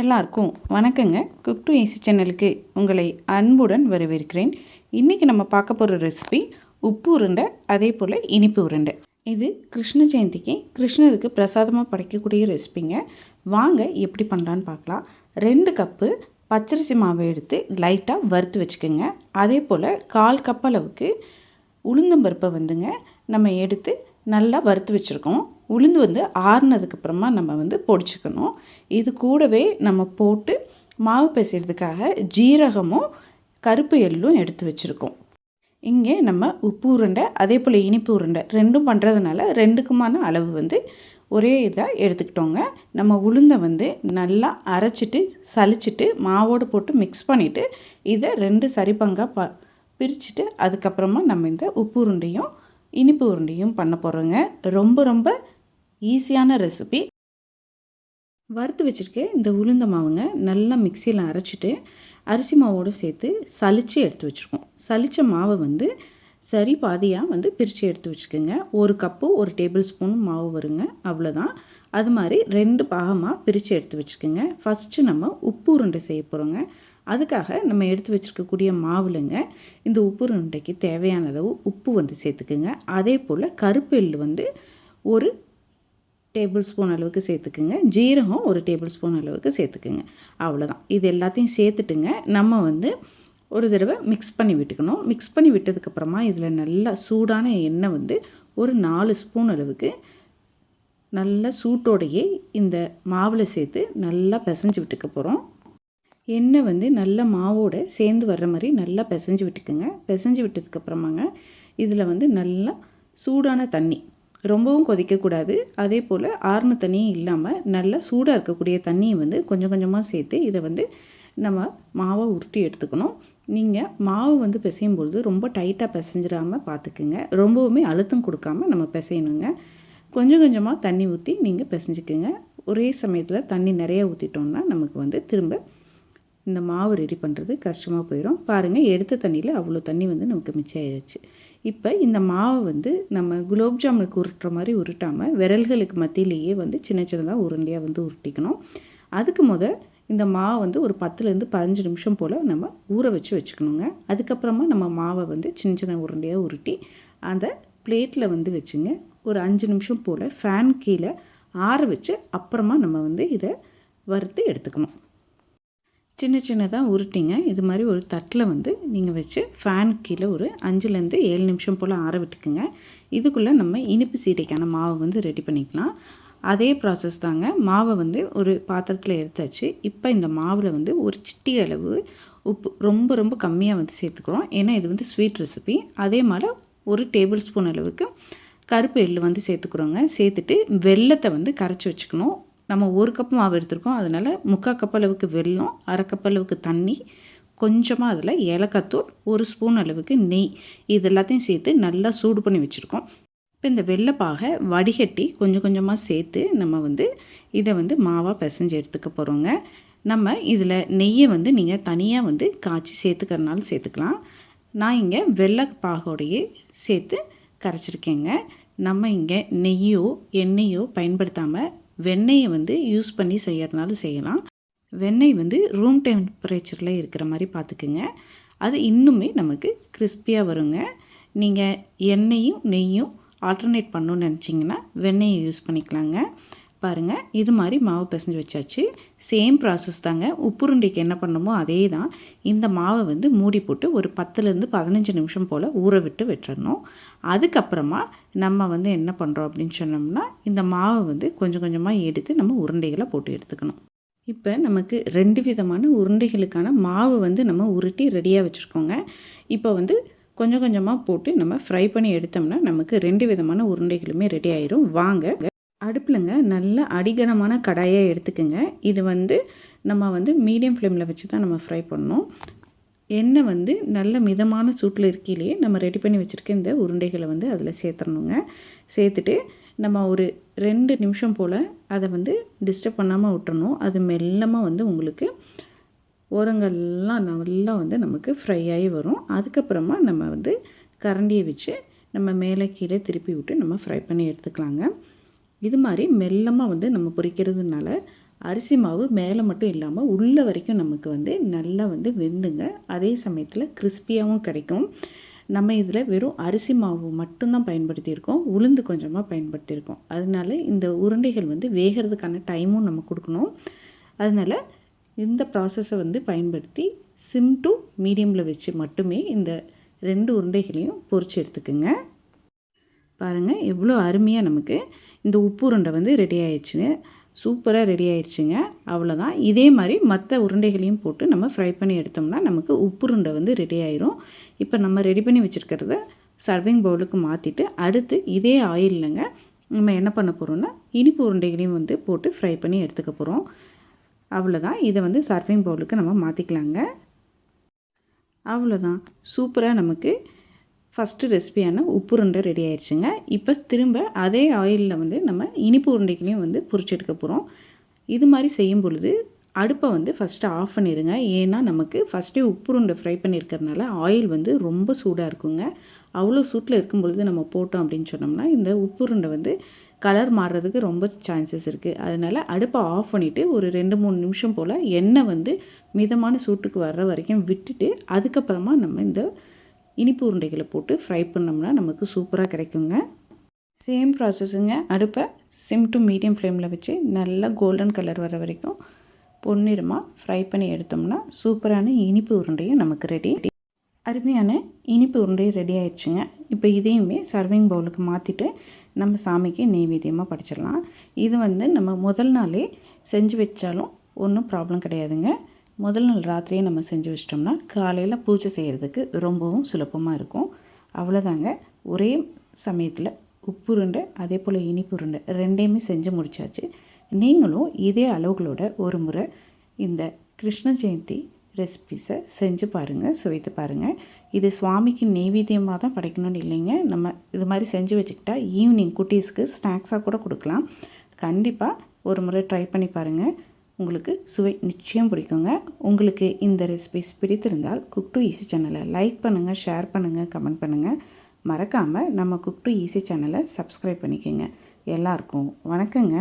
எல்லாருக்கும் வணக்கங்க. Cook to AC சேனலுக்கு உங்களை அன்புடன் வரவேற்கிறேன். இன்றைக்கி நம்ம பார்க்க போகிற ரெசிபி உப்பு உருண்டை அதே போல் இனிப்பு உருண்டை. இது கிருஷ்ண ஜெயந்திக்கு கிருஷ்ணருக்கு பிரசாதமாக படைக்கக்கூடிய ரெசிபிங்க வாங்க எப்படி பண்ணலான்னு பார்க்கலாம். ரெண்டு கப்பு பச்சரிசி மாவை எடுத்து லைட்டாக வறுத்து வச்சுக்கோங்க. அதே போல் கால் கப் அளவுக்கு உளுந்தம்பருப்பை வந்துங்க நம்ம எடுத்து நல்லா வறுத்து வச்சுருக்கோம். உளுந்து வந்து ஆறுனதுக்கப்புறமா நம்ம வந்து பொடிச்சுக்கணும். இது கூடவே நம்ம போட்டு மாவு பிசைகிறதுக்காக ஜீரகமும் கருப்பு எள்ளும் எடுத்து வச்சுருக்கோம். இங்கே நம்ம உப்பு உருண்டை அதே போல் இனிப்பு உருண்டை ரெண்டும் பண்ணுறதுனால ரெண்டுக்குமான அளவு வந்து ஒரே இதாக எடுத்துக்கிட்டோங்க. நம்ம உளுந்தை வந்து நல்லா அரைச்சிட்டு சலிச்சிட்டு மாவோடு போட்டு மிக்ஸ் பண்ணிவிட்டு இதை ரெண்டு சரிபங்காக ப பிரிச்சுட்டு அதுக்கப்புறமா நம்ம இந்த உப்பு உருண்டையும் இனிப்பு உருண்டையும் பண்ண போகிறோங்க ரொம்ப ரொம்ப ஈஸியான ரெசிபி வறுத்து வச்சுருக்க இந்த உளுந்த மாவுங்க நல்லா மிக்சியில் அரைச்சிட்டு அரிசி மாவோடு சேர்த்து சலித்து எடுத்து வச்சுருக்கோம். சலித்த மாவை வந்து சரி பாதியாக வந்து பிரித்து எடுத்து வச்சுக்கோங்க. ஒரு கப்பு ஒரு டேபிள் ஸ்பூன் மாவு வருங்க. அவ்வளோதான் அது மாதிரி ரெண்டு பாகமாக பிரித்து எடுத்து வச்சுக்கோங்க. ஃபஸ்ட்டு நம்ம உப்பு உருண்டை செய்ய போகிறோங்க அதுக்காக நம்ம எடுத்து வச்சுருக்கக்கூடிய மாவுலங்க இந்த உப்பு உருண்டைக்கு தேவையான அளவு உப்பு வந்து சேர்த்துக்குங்க. அதே போல் கருப்பு எள்ளு வந்து ஒரு டேபிள் ஸ்பூன் அளவுக்கு சேர்த்துக்குங்க. ஜீரகம் ஒரு டேபிள் ஸ்பூன் அளவுக்கு சேர்த்துக்குங்க. அவ்வளோதான் இது எல்லாத்தையும் சேர்த்துட்டுங்க. நம்ம வந்து ஒரு தடவை மிக்ஸ் பண்ணி விட்டுக்கணும். மிக்ஸ் பண்ணி விட்டதுக்கப்புறமா இதில் நல்லா சூடான எண்ணெய் வந்து ஒரு நாலு ஸ்பூன் அளவுக்கு நல்ல சூட்டோடையே இந்த மாவில் சேர்த்து நல்லா பிசைஞ்சு விட்டுக்க போகிறோம் எண்ணெய் வந்து நல்ல மாவோடு சேர்ந்து வர்ற மாதிரி நல்லா பிசைஞ்சு விட்டுக்குங்க. பிசைஞ்சு விட்டதுக்கப்புறமாங்க இதில் வந்து நல்லா சூடான தண்ணி. ரொம்பவும் கொதிக்கக்கூடாது. அதே போல் ஆறுன தண்ணியும் இல்லாமல் நல்லா சூடாக இருக்கக்கூடிய தண்ணியை வந்து கொஞ்சம் கொஞ்சமாக சேர்த்து இதை வந்து நம்ம மாவை உருட்டி எடுத்துக்கணும். நீங்கள் மாவு வந்து பிசையும் பொழுது ரொம்ப டைட்டாக பிசைஞ்சிடாமல் பார்த்துக்குங்க ரொம்பவுமே அழுத்தம் கொடுக்காம நம்ம பிசையணுங்க. கொஞ்சம் கொஞ்சமாக தண்ணி ஊற்றி நீங்கள் பிசைஞ்சுக்குங்க. ஒரே சமயத்தில் தண்ணி நிறைய ஊற்றிட்டோம்னா நமக்கு வந்து திரும்ப இந்த மாவு ரெடி பண்ணுறது கஷ்டமாக போயிடும் பாருங்கள் எடுத்த தண்ணியில் அவ்வளோ தண்ணி வந்து நமக்கு மிச்சம் ஆயிடுச்சு இப்போ இந்த மாவை வந்து நம்ம குலோப் ஜாமுனுக்கு உருட்டுற மாதிரி உருட்டாமல் விரல்களுக்கு மத்தியிலேயே வந்து சின்ன சின்னதாக உருண்டையாக வந்து உருட்டிக்கணும். அதுக்கு முத இந்த மாவை வந்து ஒரு பத்துலேருந்து பதினஞ்சு நிமிஷம் போல் நம்ம ஊற வச்சு வச்சுக்கணுங்க. அதுக்கப்புறமா நம்ம மாவை வந்து சின்ன சின்ன உருண்டையாக உருட்டி அந்த பிளேட்டில் வந்து வச்சுங்க. ஒரு அஞ்சு நிமிஷம் போல் ஃபேன் கீழே ஆற வச்சு அப்புறமா நம்ம வந்து இதை வறுத்து எடுத்துக்கணும். சின்ன சின்னதாக உருட்டிங்க. இது மாதிரி ஒரு தட்டில் வந்து நீங்கள் வச்சு ஃபேன் கீழே ஒரு அஞ்சுலேருந்து ஏழு நிமிஷம் போல் ஆற விட்டுக்குங்க. இதுக்குள்ளே நம்ம இனிப்பு சீடைக்கான மாவை வந்து ரெடி பண்ணிக்கலாம். அதே ப்ராசஸ் தாங்க. மாவை வந்து ஒரு பாத்திரத்தில் எடுத்தாச்சு. இப்போ இந்த மாவில் வந்து ஒரு சிட்டி அளவு உப்பு ரொம்ப ரொம்ப கம்மியாக வந்து சேர்த்துக்கிறோம். ஏன்னா இது வந்து ஸ்வீட் ரெசிபி அதே மாதிரி ஒரு டேபிள் ஸ்பூன் அளவுக்கு கருப்பு எள்ளு வந்து சேர்த்துக்குறோங்க. சேர்த்துட்டு வெள்ளத்தை வந்து கரைச்சி வச்சுக்கணும். நம்ம ஒரு கப் மாவு எடுத்துருக்கோம். அதனால் முக்கால் கப் அளவுக்கு வெல்லம் அரை கப் அளவுக்கு தண்ணி கொஞ்சமாக அதில் ஏலக்காத்தூள் ஒரு ஸ்பூன் அளவுக்கு நெய். இது எல்லாத்தையும் சேர்த்து நல்லா சூடு பண்ணி வச்சுருக்கோம். இப்போ இந்த வெள்ளைப்பாகை வடிகட்டி கொஞ்சம் கொஞ்சமாக சேர்த்து நம்ம வந்து இதை வந்து மாவாக பிசைஞ்சு எடுத்துக்க போகிறோங்க நம்ம இதில் நெய்யை வந்து நீங்கள் தனியாக வந்து காய்ச்சி சேர்த்துக்கிறனாலும் சேர்த்துக்கலாம். நான் இங்கே வெள்ளைப்பாகோடையே சேர்த்து கரைச்சிருக்கேங்க. நம்ம இங்கே நெய்யோ எண்ணெயோ பயன்படுத்தாமல் வெண்ணெயை வந்து யூஸ் பண்ணி செய்யறதுனால செய்யலாம். வெண்ணெய் வந்து ரூம் டெம்பரேச்சரில் இருக்கிற மாதிரி பார்த்துக்குங்க. அது இன்னுமே நமக்கு கிறிஸ்பியாக வருங்க. நீங்கள் எண்ணெயும் நெய்யும் ஆல்டர்னேட் பண்ணணும்னு நினச்சிங்கன்னா வெண்ணெயை யூஸ் பண்ணிக்கலாங்க. பாருங்கள் இது மாதிரி மாவு பிசைஞ்சு வச்சாச்சு. சேம் ப்ராசஸ் தாங்க. உப்புருண்டைக்கு என்ன பண்ணணுமோ அதே தான் இந்த மாவை வந்து மூடி போட்டு ஒரு பத்துலேருந்து பதினஞ்சு நிமிஷம் போல் ஊற விட்டு விட்டுறணும். அதுக்கப்புறமா நம்ம வந்து என்ன பண்ணுறோம் அப்படின்னு சொன்னோம்னா இந்த மாவை வந்து கொஞ்சம் கொஞ்சமாக எடுத்து நம்ம உருண்டைகளை போட்டு எடுத்துக்கணும். இப்போ நமக்கு ரெண்டு விதமான உருண்டைகளுக்கான மாவு வந்து நம்ம உருட்டி ரெடியாக வச்சுருக்கோங்க. இப்போ வந்து கொஞ்சம் கொஞ்சமாக போட்டு நம்ம ஃப்ரை பண்ணி எடுத்தோம்னா நமக்கு ரெண்டு விதமான உருண்டைகளுமே ரெடி ஆயிரும். வாங்க. அடுப்பில்ங்க நல்ல அடிகனமான கடாயை எடுத்துக்கோங்க. இது வந்து நம்ம வந்து மீடியம் ஃப்ளேமில் வச்சு தான் நம்ம ஃப்ரை பண்ணோம் எண்ணெய் வந்து நல்ல மிதமான சூட்டில் இருக்கையிலேயே நம்ம ரெடி பண்ணி வச்சுருக்க இந்த உருண்டைகளை வந்து அதில் சேர்த்துடணுங்க. சேர்த்துட்டு நம்ம ஒரு ரெண்டு நிமிஷம் போல் அதை வந்து டிஸ்டர்ப் பண்ணாமல் விட்டுறணும். அது மெல்லமாக வந்து உங்களுக்கு ஓரங்கள்லாம் நல்லா வந்து நமக்கு ஃப்ரை ஆகி வரும். அதுக்கப்புறமா நம்ம வந்து கரண்டியை வச்சு நம்ம மேலே கீழே திருப்பி விட்டு நம்ம ஃப்ரை பண்ணி எடுத்துக்கலாங்க. இது மாதிரி மெல்லமாக வந்து நம்ம பொரிக்கிறதுனால அரிசி மாவு மேலே மட்டும் இல்லாமல் உள்ளே வரைக்கும் நமக்கு வந்து நல்லா வந்து வெந்துங்க. அதே சமயத்தில் கிறிஸ்பியாகவும் கிடைக்கும். நம்ம இதில் வெறும் அரிசி மாவு மட்டும்தான் பயன்படுத்தியிருக்கோம். உளுந்து கொஞ்சமாக பயன்படுத்தியிருக்கோம். அதனால இந்த உருண்டைகள் வந்து வேகிறதுக்கான டைமும் நம்ம கொடுக்கணும். அதனால் இந்த ப்ராசஸை வந்து பயன்படுத்தி சிம் டு மீடியமில் வச்சு மட்டுமே இந்த ரெண்டு உருண்டைகளையும் பொறிச்சு எடுத்துக்குங்க. பாருங்கள் எவ்வளோ அருமையாக நமக்கு இந்த உப்பு உருண்டை வந்து ரெடி ஆயிடுச்சுங்க. சூப்பராக ரெடி ஆயிடுச்சுங்க. அவ்வளோதான் இதே மாதிரி மற்ற உருண்டைகளையும் போட்டு நம்ம ஃப்ரை பண்ணி எடுத்தோம்னா நமக்கு உப்பு உருண்டை வந்து ரெடி ஆயிரும். இப்போ நம்ம ரெடி பண்ணி வச்சுருக்கிறத சர்விங் பவுலுக்கு மாற்றிட்டு அடுத்து இதே ஆயிலில்ங்க நம்ம என்ன பண்ண போகிறோம்னா இனிப்பு உருண்டைகளையும் வந்து போட்டு ஃப்ரை பண்ணி எடுத்துக்க போகிறோம் அவ்வளோதான் இதை வந்து சர்விங் பவுலுக்கு நம்ம மாற்றிக்கலாங்க அவ்வளோதான் சூப்பராக நமக்கு ஃபஸ்ட்டு ரெசிபியான உப்பு உருண்டை ரெடி ஆயிடுச்சுங்க. இப்போ திரும்ப அதே ஆயிலில் வந்து நம்ம இனிப்பு உருண்டைகளையும் வந்து பொறிச்செடுக்க போகிறோம் இது மாதிரி செய்யும் பொழுது அடுப்பை வந்து ஃபஸ்ட்டு ஆஃப் பண்ணிடுங்க. ஏன்னா நமக்கு ஃபஸ்ட்டே உப்பு உருண்டை ஃப்ரை பண்ணியிருக்கிறதுனால ஆயில் வந்து ரொம்ப சூடாக இருக்குங்க. அவ்வளோ சூட்டில் இருக்கும் பொழுது நம்ம போட்டோம் அப்படின்னு சொன்னோம்னா இந்த உப்பு உருண்டை வந்து கலர் மாறுறதுக்கு ரொம்ப சான்சஸ் இருக்குது அதனால் அடுப்பை ஆஃப் பண்ணிவிட்டு ஒரு ரெண்டு மூணு நிமிஷம் போல் எண்ணெய் வந்து மிதமான சூட்டுக்கு வர்ற வரைக்கும் விட்டுட்டு அதுக்கப்புறமா நம்ம இந்த இனிப்பு உருண்டைகளை போட்டு ஃப்ரை பண்ணோம்னா நமக்கு சூப்பராக கிடைக்குங்க. சேம் ப்ராசஸுங்க அடுப்பை சிம் டு மீடியம் ஃப்ளேமில் வச்சு நல்லா கோல்டன் கலர் வர வரைக்கும் பொன்னிறமாக ஃப்ரை பண்ணி எடுத்தோம்னா சூப்பரான இனிப்பு உருண்டையும் நமக்கு ரெடி அருமையான இனிப்பு உருண்டையும் ரெடி ஆயிடுச்சுங்க. இப்போ இதையுமே சர்விங் பவுலுக்கு மாற்றிட்டு நம்ம சாமிக்கு நெய்வேத்தியமாக படிச்சிடலாம். இது வந்து நம்ம முதல் நாளே செஞ்சு வச்சாலும் ஒன்றும் ப்ராப்ளம் கிடையாதுங்க. முதல் நாள் ராத்திரியே நம்ம செஞ்சு வச்சிட்டோம்னா காலையில் பூஜை செய்கிறதுக்கு ரொம்பவும் சுலபமாக இருக்கும். அவ்வளோதாங்க ஒரே சமயத்தில் உப்பு உருண்டை அதே போல் இனிப்பு உருண்டை ரெண்டையுமே செஞ்சு முடித்தாச்சு நீங்களும் இதே அளவுகளோட ஒரு முறை இந்த கிருஷ்ண ஜெயந்தி ரெசிபிஸை செஞ்சு பாருங்கள் சுவைத்து பாருங்கள் இது சுவாமிக்கு நெய்வேத்தியமாக தான் படைக்கணும்னு இல்லைங்க. நம்ம இது மாதிரி செஞ்சு வச்சுக்கிட்டா ஈவினிங் குட்டீஸ்க்கு ஸ்நாக்ஸாக கூட கொடுக்கலாம். கண்டிப்பாக ஒரு முறை ட்ரை பண்ணி பாருங்கள் உங்களுக்கு சுவை நிச்சயம் பிடிக்குங்க. உங்களுக்கு இந்த ரெசிபிஸ் பிடித்திருந்தால் குக் டு ஈஸி சேனலை லைக் பண்ணுங்கள் ஷேர் பண்ணுங்கள் கமெண்ட் பண்ணுங்கள் மறக்காமல் நம்ம குக் டு ஈஸி சேனலை சப்ஸ்கிரைப் பண்ணிக்கோங்க. எல்லாருக்கும் வணக்கங்க.